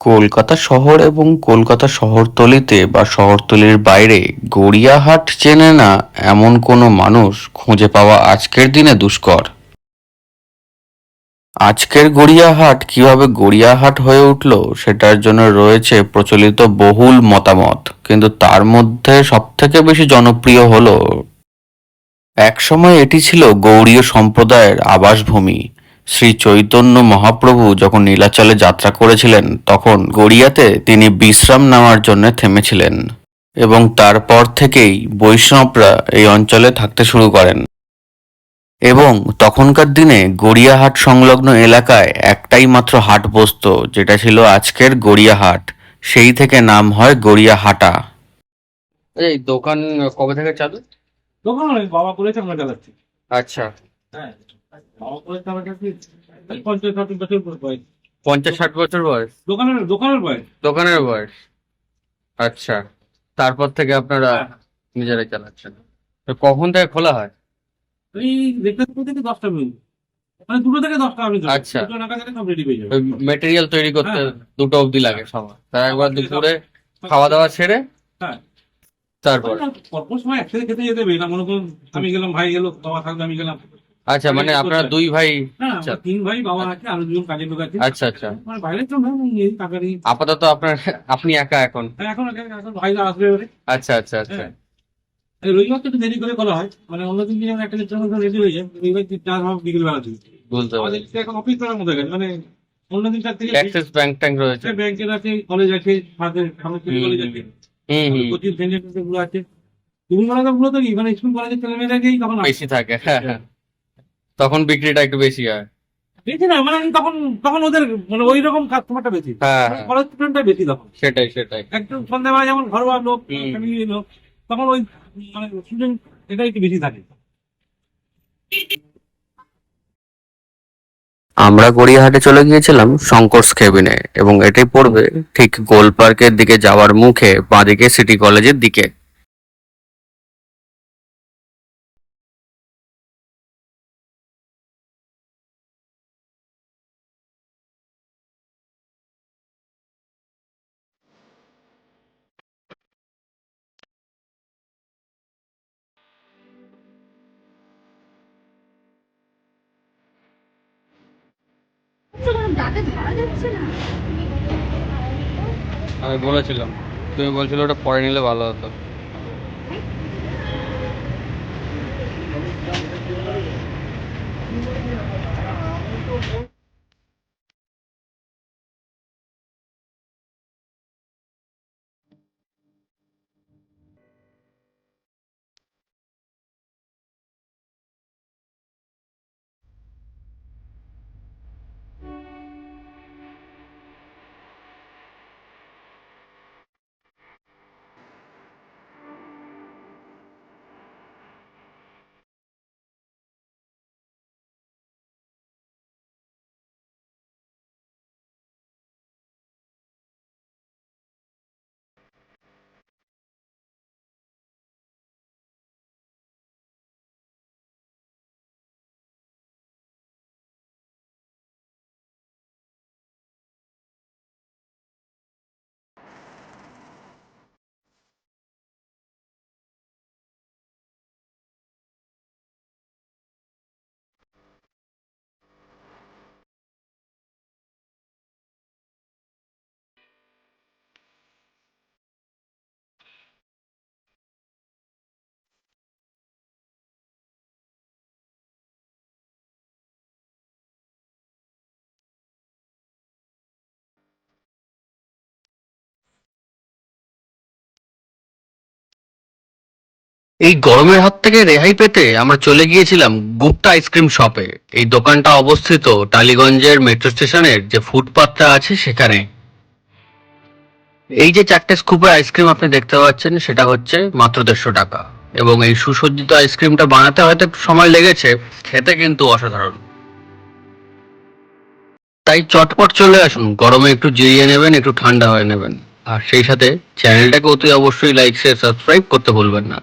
কলকাতা শহর এবং কলকাতা শহরতলিতে বা শহরতলির বাইরে গড়িয়াহাট চেনে না এমন কোনো মানুষ খুঁজে পাওয়া আজকের দিনে দুষ্কর। আজকের গড়িয়াহাট কীভাবে গড়িয়াহাট হয়ে উঠল সেটার জন্য রয়েছে প্রচলিত বহুল মতামত, কিন্তু তার মধ্যে সবথেকে বেশি জনপ্রিয় হলো একসময় এটি ছিল গৌড়ীয় সম্প্রদায়ের আবাসভূমি। শ্রী চৈতন্য মহাপ্রভু যখন নীলাচলে যাত্রা করেছিলেন তখন গড়িয়াতে তিনি বিশ্রাম নেওয়ার জন্য থেমেছিলেন এবং তারপর থেকেই বৈষ্ণবরা এই অঞ্চলে থাকতে শুরু করেন। এবং তখনকার দিনে গড়িয়াহাট সংলগ্ন এলাকায় একটাই মাত্র হাট বসত যেটা ছিল আজকের গড়িয়াহাট। সেই থেকে নাম হয় গড়িয়াহাটা। এই দোকান কবে থেকে চালু? দোকান বাবা করেছে আমরা চালাচ্ছি আচ্ছা। হ্যাঁ পঞ্চাশ ষাট বছর বয়স। পঞ্চাশ ষাট বছর বয়স? দোকানের দোকানের বয়স। দোকানের বয়স। আচ্ছা তারপর থেকে আপনারা নিজেরাই চালাচ্ছেন। তো কখন থেকে খোলা হয়? এই দেখতে দেখতে থেকে দশটা মিনিট মানে দুটো থেকে দশটা আমি আচ্ছা। দুটো নাগাদ সব রেডি হয়ে যাবে। ওই মেটেরিয়াল তৈরি করতে হ্যাঁ। দুটো অবধি লাগে সময় তার একবার দুপুরে খাওয়া দাওয়া ছেড়ে হ্যাঁ। তারপর। অল্প সময় একসাথে খেতে যেতে হবে না। মনে করুন আমি গেলাম ভাই গেলো বাবা থাকবে আমি গেলাম। আচ্ছা মানে আপনারা দুই ভাই আচ্ছা। তিন ভাই বাবা আছে আর দুজন কাজের লোক আছে আচ্ছা আচ্ছা। মানে বাইরে তো না এই টাকারই আপাতত আপনার আপনি একা এখন? হ্যাঁ, এখন এখন ভাইরা আসবে আচ্ছা আচ্ছা আচ্ছা। হ্যাঁ। রবিবার তো একটু দেরি করে করা হয় মানে অন্য দিন যেমন একটা লিটার মতো রেডি হয়ে যায়। রবিবার তিন চার ভাব বিকেল বেলা দিই। বুঝতে পারছি। এখন অফিস করার মতো গেছে মানে অন্য দিন চার থেকে অ্যাক্সিস ব্যাংক ট্যাঙ্ক রয়েছে। ব্যাংকের আছে কলেজ আছে সাথে সামনে কলেজ আছে। হুম। হুম কোচিং সেন্টারগুলো আছে তুমি বলা গুলো তো কি মানে স্কুল কলেজের ছেলে মেয়েরাকেই তখন। বেশি থাকে হ্যাঁ হ্যাঁ। তখন বিক্রিটা একটু বেশি হয়। বেশি না মানে তখন তখন ওদের মানে ওই রকম কাস্টমারটা বেশি। হ্যাঁ হ্যাঁ। কলেজ বেশি তখন। সেটাই সেটাই। একদম সন্ধ্যাবেলা যেমন ঘরোয়া লোক ফ্যামিলি লোক তখন ওই মানে স্টুডেন্ট এটাই একটু বেশি থাকে। আমরা গড়িয়াহাটে চলে গিয়েছিলাম শঙ্করস কেবিনে এবং এটি পড়বে ঠিক গোল পার্কের দিকে যাওয়ার মুখে বাঁদিকে সিটি কলেজের দিকে। আমি বলেছিলাম তুমি বলছিলে ওটা পরে নিলে ভালো হতো। এই গরমের হাত থেকে রেহাই পেতে আমরা চলে গিয়েছিলাম গুপ্তা আইসক্রিম শপে এই দোকানটা অবস্থিত টালিগঞ্জের মেট্রো স্টেশনের যে ফুটপাথটা আছে সেখানে। এই যে চারটে স্কুপের আইসক্রিম আপনি দেখতে পাচ্ছেন, সেটা হচ্ছে মাত্র দেড়শো টাকা। এবং এই সুসজ্জিত আইসক্রিমটা বানাতে হয়তো একটু সময় লেগেছে, খেতে কিন্তু অসাধারণ। তাই চটপট চলে আসুন, গরমে একটু জিরিয়ে নেবেন, একটু ঠান্ডা হয়ে নেবেন। আর সেই সাথে চ্যানেলটাকে অতি অবশ্যই লাইক শেয়ার সাবস্ক্রাইব করতে ভুলবেন না।